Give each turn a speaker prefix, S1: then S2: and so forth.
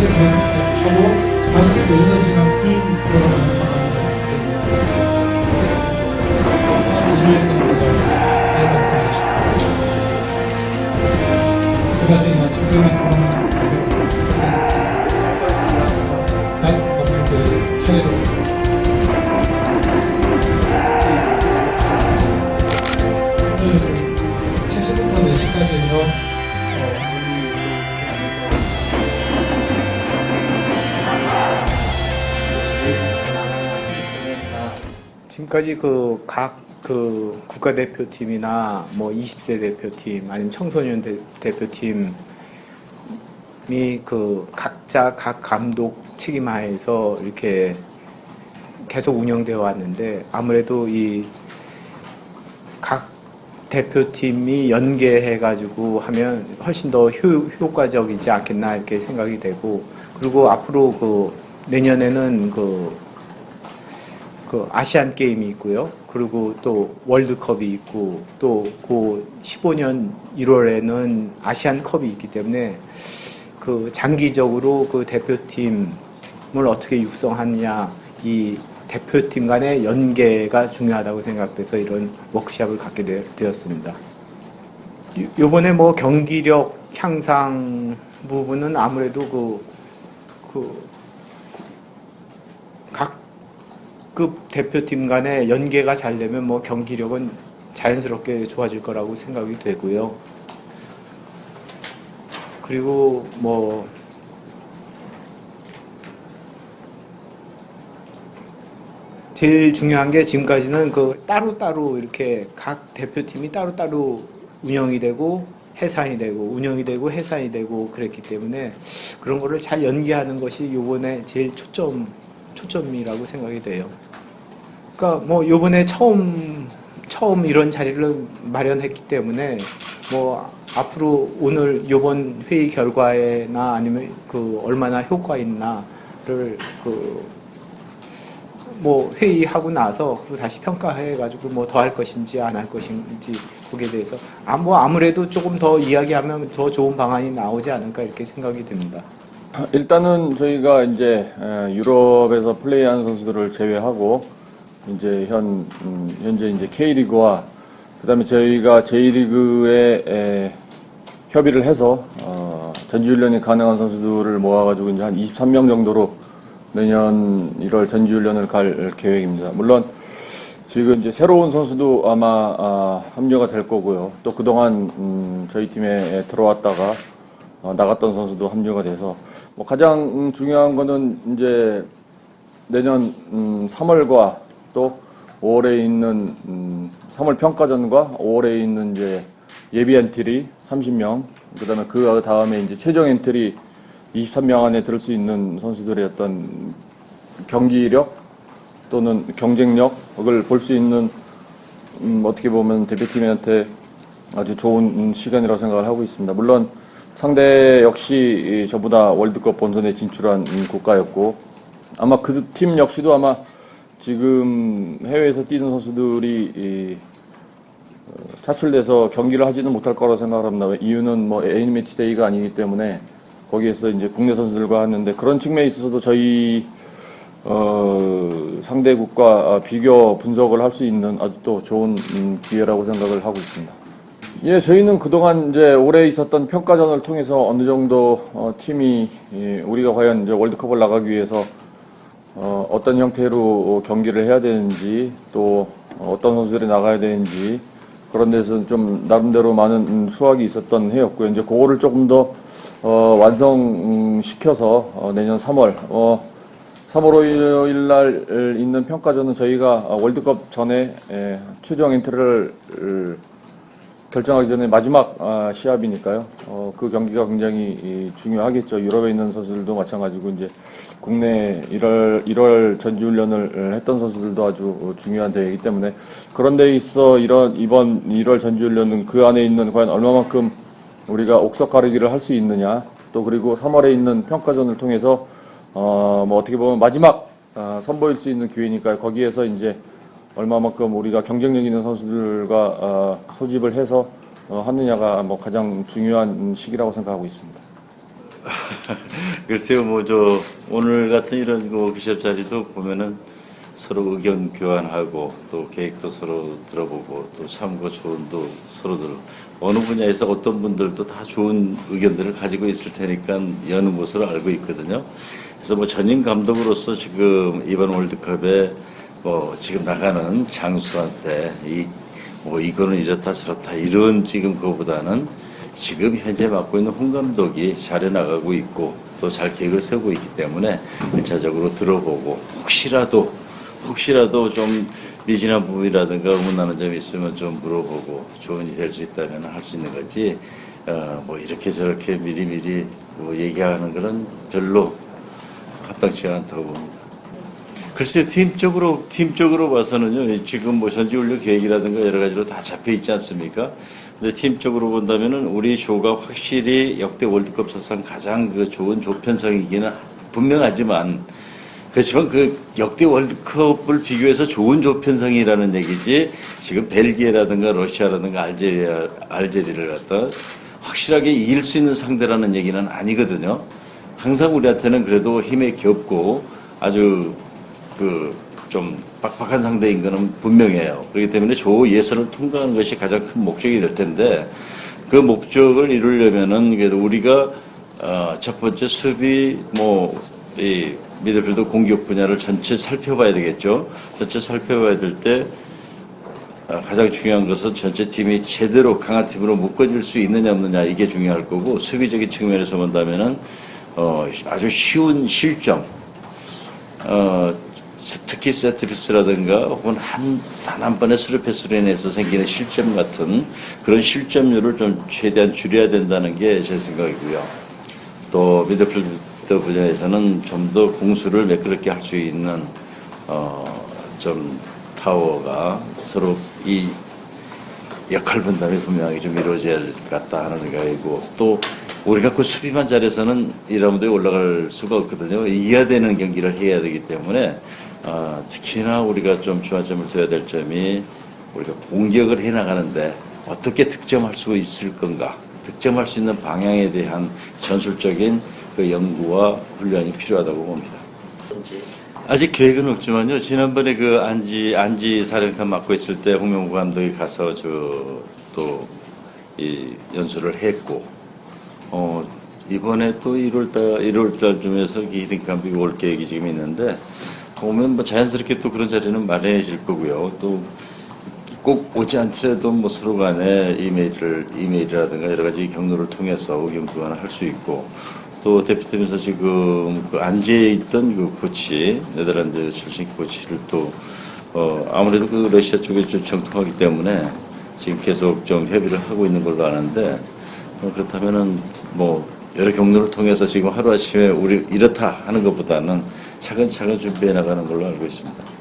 S1: 전체 하고 바스켓 연습 시간 들어가는 그다지 지금은 다
S2: 지금까지 그각그 국가대표팀이나 뭐 20세 대표팀 아니면 청소년 대, 대표팀이 그 각자 각 감독 책임 하에서 이렇게 계속 운영되어 왔는데 아무래도 이 각 대표팀이 연계해 가지고 하면 훨씬 더 효, 효과적이지 않겠나 이렇게 생각이 되고 그리고 앞으로 그 내년에는 그 그 아시안 게임이 있고요. 그리고 또 월드컵이 있고 또 그 15년 1월에는 아시안 컵이 있기 때문에 그 장기적으로 그 대표팀을 어떻게 육성하느냐 이 대표팀 간의 연계가 중요하다고 생각돼서 이런 워크샵을 갖게 되- 되었습니다. 요- 요번에 뭐 경기력 향상 부분은 아무래도 그, 그 각급 대표팀 간의 연계가 잘 되면 뭐 경기력은 자연스럽게 좋아질 거라고 생각이 되고요. 그리고 뭐 제일 중요한 게 지금까지는 그 따로따로 이렇게 각 대표팀이 따로따로 운영이 되고 해산이 되고 운영이 되고 해산이 되고 그랬기 때문에 그런 거를 잘 연계하는 것이 요번에 제일 초점 초점이라고 생각이 돼요. 그러니까 뭐 요번에 처음 처음 이런 자리를 마련했기 때문에 뭐 앞으로 오늘 요번 회의 결과에나 아니면 그 얼마나 효과 있나를 그 뭐 회의하고 나서 그 다시 평가해 가지고 뭐 더 할 것인지 안 할 것인지 거기에 대해서 아뭐 아무래도 조금 더 이야기하면 더 좋은 방안이 나오지 않을까 이렇게 생각이 됩니다.
S3: 일단은 저희가 이제 에, 유럽에서 플레이하는 선수들을 제외하고 이제 현 음, 현재 이제 K리그와 그다음에 저희가 J리그에 에, 협의를 해서 어, 전지훈련이 가능한 선수들을 모아가지고 이제 한 23명 정도로 내년 1월 전지훈련을 갈 계획입니다. 물론 지금 이제 새로운 선수도 아마 아, 합류가 될 거고요. 또 그동안 음, 저희 팀에 들어왔다가 어, 나갔던 선수도 합류가 돼서 뭐 가장 음, 중요한 거는 이제 내년 음, 3월과 또 5월에 있는 음, 3월 평가전과 5월에 있는 이제 예비 엔트리 30명 그다음에 그 다음에 이제 최종 엔트리 23명 안에 들을 수 있는 선수들의 어떤 경기력 또는 경쟁력을 볼 수 있는 음, 어떻게 보면 대표팀한테 아주 좋은 음, 시간이라고 생각을 하고 있습니다. 물론 상대 역시 이 저보다 월드컵 본선에 진출한 음, 국가였고 아마 그 팀 역시도 아마 지금 해외에서 뛰는 선수들이 이, 어, 차출돼서 경기를 하지는 못할 거라고 생각합니다. 이유는 뭐 A인 매치 데이가 아니기 때문에 거기에서 이제 국내 선수들과 하는데 그런 측면에 있어서도 저희 어, 상대국과 비교 분석을 할 수 있는 아주 또 좋은 음, 기회라고 생각을 하고 있습니다. 예, 저희는 그동안 이제 올해 있었던 평가전을 통해서 어느 정도 어, 팀이 예, 우리가 과연 이제 월드컵을 나가기 위해서 어, 어떤 형태로 경기를 해야 되는지 또 어떤 선수들이 나가야 되는지 그런 데서 좀 나름대로 많은 음, 수확이 있었던 해였고요. 이제 그거를 조금 더 어, 완성시켜서 어, 내년 3월 어, 3월 5일 날 있는 평가전은 저희가 어, 월드컵 전에 예, 최종 엔트리를 을, 결정하기 전에 마지막 아, 시합이니까요. 어, 그 경기가 굉장히 이, 중요하겠죠. 유럽에 있는 선수들도 마찬가지고 이제 국내 1월 1월 전지훈련을 했던 선수들도 아주 어, 중요한 대회이기 때문에 그런 데 있어 이런 이번 1월 전지훈련은 그 안에 있는 과연 얼마만큼 우리가 옥석 가르기를 할 수 있느냐 또 그리고 3월에 있는 평가전을 통해서 어, 뭐 어떻게 보면 마지막 어, 선보일 수 있는 기회니까 거기에서 이제 얼마만큼 우리가 경쟁력 있는 선수들과 어, 소집을 해서 어, 하느냐가 뭐 가장 중요한 시기라고 생각하고 있습니다.
S4: 글쎄요, 뭐 저 오늘 같은 이런 그 워크숍 자리도 보면은 서로 의견 교환하고 또 계획도 서로 들어보고 또 참고 조언도 서로 들어 어느 분야에서 어떤 분들도 다 좋은 의견들을 가지고 있을 테니까 여는 것으로 알고 있거든요. 그래서 뭐 전임 감독으로서 지금 이번 월드컵에 뭐 지금 나가는 장수한테 이 뭐 이거는 이렇다 저렇다 이런 지금 그거보다는 지금 현재 맡고 있는 홍 감독이 잘해 나가고 있고 또 잘 계획을 세우고 있기 때문에 일차적으로 들어보고 혹시라도 혹시라도 좀 미진한 부분이라든가 의문나는 점이 있으면 좀 물어보고 조언이 될 수 있다면 할 수 있는 거지 어, 뭐 이렇게 저렇게 미리미리 뭐 얘기하는 거는 별로 합당치가 않다고. 글쎄요, 팀적으로, 팀적으로 봐서는요, 지금 뭐 전지훈련 계획이라든가 여러 가지로 다 잡혀 있지 않습니까? 근데 팀적으로 본다면은 우리 조가 확실히 역대 월드컵 사상 가장 그 좋은 조편성이기는 분명하지만 그렇지만 그 역대 월드컵을 비교해서 좋은 조편성이라는 얘기지 지금 벨기에라든가 러시아라든가 알제리아, 알제리를 갖다 확실하게 이길 수 있는 상대라는 얘기는 아니거든요. 항상 우리한테는 그래도 힘에 겹고 아주 그 좀 빡빡한 상대인 거는 분명해요. 그렇기 때문에 조 예선을 통과하는 것이 가장 큰 목적이 될 텐데 그 목적을 이루려면은 우리가 어, 첫 번째 수비 뭐이 미드필더 공격 분야를 전체 살펴봐야 되겠죠. 전체 살펴봐야 될때 어, 가장 중요한 것은 전체 팀이 제대로 강한 팀으로 묶어질 수 있느냐 없느냐 이게 중요할 거고 수비적인 측면에서 본다면은 어, 아주 쉬운 실점 어, 특히 세트피스라든가 혹은 한, 단 한 번의 스루 패스로 인해서 생기는 실점 같은 그런 실점률을 좀 최대한 줄여야 된다는 게 제 생각이고요. 또 미드필더 분야에서는 좀 더 공수를 매끄럽게 할 수 있는 어, 좀 타워가 서로 이 역할 분담이 분명하게 좀 이루어져야 될 것 같다 하는 생각이고 또 우리가 그 수비만 잘해서는 2라운드에 올라갈 수가 없거든요. 이겨야 되는 경기를 해야 되기 때문에 어, 특히나 우리가 좀 주안점을 둬야 될 점이 우리가 공격을 해 나가는데 어떻게 득점할 수 있을 건가 득점할 수 있는 방향에 대한 전술적인 그 연구와 훈련이 필요하다고 봅니다. 아직 계획은 없지만요. 지난번에 그 안지 안지 사령탑 맡고 있을 때 홍명구 감독이 가서 저 또 이 연수를 했고 어 이번에 또 1월달 1월달쯤에서 기딩 감독이 올 계획이 지금 있는데 오면 뭐 자연스럽게 또 그런 자리는 마련해질 거고요. 또 꼭 오지 않더라도 뭐 서로 간에 이메일을 이메일이라든가 여러 가지 경로를 통해서 의견 교환을 할 수 있고 또 대표팀에서 지금 그 안제에 있던 그 코치 네덜란드 출신 코치를 또 어, 아무래도 그 러시아 쪽에 좀 정통하기 때문에 지금 계속 좀 협의를 하고 있는 걸로 아는데 어, 그렇다면은 뭐 여러 경로를 통해서 지금 하루아침에 우리 이렇다 하는 것보다는 차근차근 준비해 나가는 걸로 알고 있습니다.